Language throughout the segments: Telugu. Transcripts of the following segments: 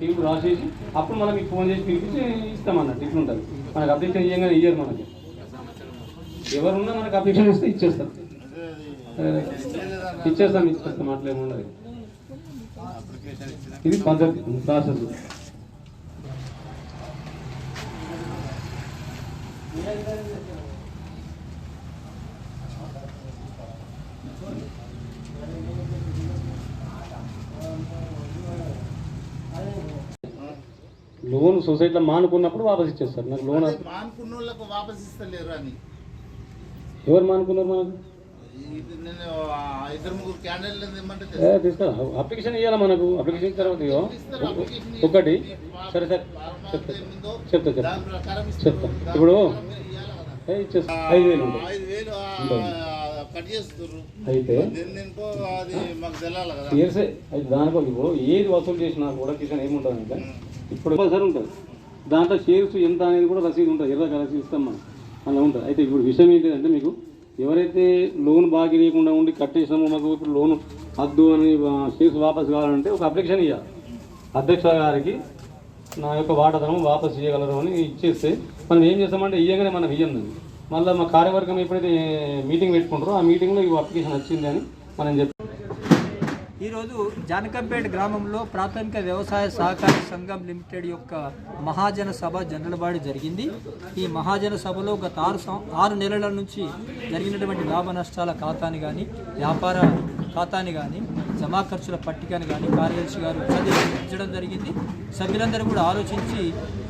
టీం రాసేసి అప్పుడు మనం మీకు ఫోన్ చేసి పిలిపించి ఇస్తామన్నట్టు ఇట్లుంటుంది. మనకు అప్లికేషన్ ఇయ్యంగానే ఇయ్యరు మనకి. ఎవరున్నా మనకు అప్లికేషన్ ఇస్తే ఇచ్చేస్తాం. ఇచ్చేస్తాం ఇచ్చేస్తాం అట్లా ఏముండదు. ఇది పద్ధతి ప్రాసెస్ లోన్ సొసైటీలో మానుకున్నప్పుడు వాపస్ ఇచ్చేస్తారు. నాకు లోన్ మానుకున్న వాళ్ళకు వాపస్ ఇస్తలేరు అని. ఎవరు మానుకున్నారు మనకు? తీసుకో. అప్లికేషన్ ఇవ్వాలి మనకు? అప్లికేషన్ ఇచ్చిన తర్వాత ఒకటి సరే సరే. చెప్తా చెప్తా చెప్తా. ఇప్పుడు ఐదు వేలు అయితే తీర్సే. అయితే దానికో ఇప్పుడు ఏది వసూలు చేసినా కూడా కిషన్ ఏముంటుంది అంటే ఇప్పుడు ఒకసారి ఉంటుంది. దాంట్లో షేర్స్ ఎంత అనేది కూడా రసీదు ఉంటుంది. ఎర్ర రసీదు ఇస్తాం మనం. అలా ఉంటుంది. అయితే ఇప్పుడు విషయం ఏంటంటే మీకు ఎవరైతే లోన్ బాకీ లేకుండా ఉండి కట్టేసినామో మాకు ఇప్పుడు లోన్ వద్దు అని ఆ, షేర్స్ వాపస్ కావాలంటే ఒక అప్లికేషన్ ఇవ్వాలి అధ్యక్ష గారికి నా యొక్క వాటాధనం వాపస్ చేయగలరు అని ఇచ్చేస్తే మనం ఏం చేస్తామంటే ఇయ్యగానే మనం ఇయ్యం మళ్ళీ మా కార్యవర్గం ఎప్పుడైతే మీటింగ్ పెట్టుకుంటారో ఆ మీటింగ్లో ఈ అప్లికేషన్ వచ్చింది అని మనం చెప్పి ఈరోజు జానకంపేట గ్రామంలో ప్రాథమిక వ్యవసాయ సహకార సంఘం లిమిటెడ్ యొక్క మహాజన సభ జనరల్ జరిగింది. ఈ మహాజన సభలో గత ఆరు సం ఆరు నెలల నుంచి జరిగినటువంటి లాభ నష్టాల ఖాతాని కానీ వ్యాపార ఖాతాని కానీ జమా ఖర్చుల పట్టికని కానీ కార్యదర్శి గారు చదివించడం జరిగింది. సభ్యులందరూ కూడా ఆలోచించి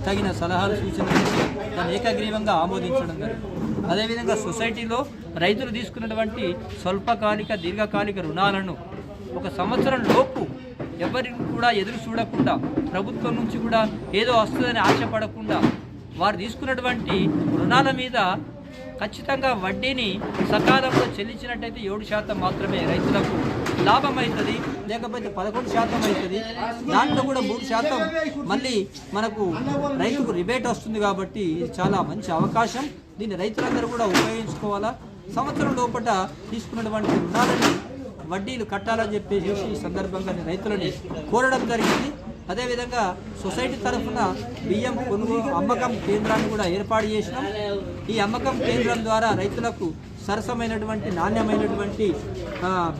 తగిన సలహాలు సూచనలు దాన్ని ఏకగ్రీవంగా ఆమోదించడం జరిగింది. అదేవిధంగా సొసైటీలో రైతులు తీసుకున్నటువంటి స్వల్పకాలిక దీర్ఘకాలిక రుణాలను ఒక సంవత్సరం లోపు ఎవరికి కూడా ఎదురు చూడకుండా ప్రభుత్వం నుంచి కూడా ఏదో వస్తుందని ఆశపడకుండా వారు తీసుకున్నటువంటి రుణాల మీద ఖచ్చితంగా వడ్డీని సకాలంలో చెల్లించినట్టయితే ఏడు శాతం మాత్రమే రైతులకు లాభం అవుతుంది లేకపోతే పదకొండు శాతం అవుతుంది. దాంట్లో కూడా మూడు శాతం మళ్ళీ మనకు రైతుకు రిబేట్ వస్తుంది కాబట్టి ఇది చాలా మంచి అవకాశం. దీన్ని రైతులందరూ కూడా ఉపయోగించుకోవాలా? సంవత్సరం లోపల తీసుకున్నటువంటి రుణాలని వడ్డీలు కట్టాలని చెప్పేసి ఈ సందర్భంగా రైతులని కోరడం జరిగింది. అదేవిధంగా సొసైటీ తరఫున బియ్యం కొనుగోలు అమ్మకం కేంద్రాన్ని కూడా ఏర్పాటు చేసినాం. ఈ అమ్మకం కేంద్రం ద్వారా రైతులకు సరసమైనటువంటి నాణ్యమైనటువంటి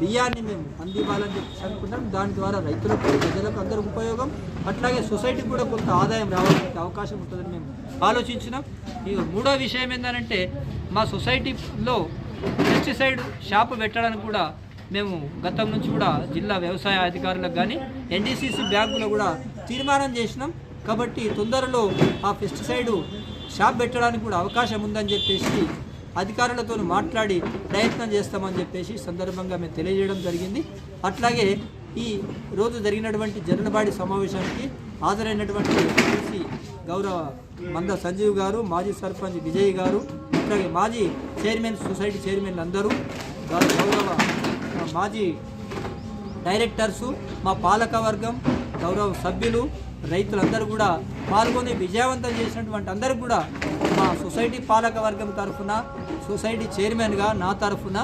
బియ్యాన్ని మేము అందివ్వాలని చెప్పి అనుకుంటాం దాని ద్వారా రైతులకు ప్రజలకు అందరూ ఉపయోగం. అట్లాగే సొసైటీకి కూడా కొంత ఆదాయం రావడానికి అవకాశం ఉంటుందని మేము ఆలోచించినాం. ఈ మూడో విషయం ఏంటంటే మా సొసైటీలో పెస్టిసైడ్ షాపు పెట్టడానికి కూడా మేము గతం నుంచి కూడా జిల్లా వ్యవసాయ అధికారులకు కానీ ఎన్డీసీసీ బ్యాంకులో కూడా తీర్మానం చేసినాం. కాబట్టి తొందరలో ఆ పెస్టిసైడ్ షాప్ పెట్టడానికి కూడా అవకాశం ఉందని చెప్పేసి అధికారులతో మాట్లాడి ప్రయత్నం చేస్తామని చెప్పేసి సందర్భంగా మేము తెలియజేయడం జరిగింది. అట్లాగే ఈ రోజు జరిగినటువంటి జనరబాడి సమావేశానికి హాజరైనటువంటి ఎమ్మెల్సీ గౌరవ మంద సంజీవ్ గారు మాజీ సర్పంచ్ విజయ్ గారు అట్లాగే మాజీ చైర్మన్ సొసైటీ చైర్మన్ అందరూ గౌరవ మాజీ డైరెక్టర్సు మా పాలకవర్గం గౌరవ సభ్యులు రైతులందరూ కూడా పాల్గొని విజయవంతం చేసినటువంటి అందరూ కూడా మా సొసైటీ పాలకవర్గం తరఫున సొసైటీ చైర్మన్గా నా తరఫున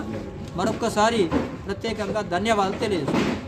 మరొక్కసారి ప్రత్యేకంగా ధన్యవాదాలు తెలియజేస్తున్నాను.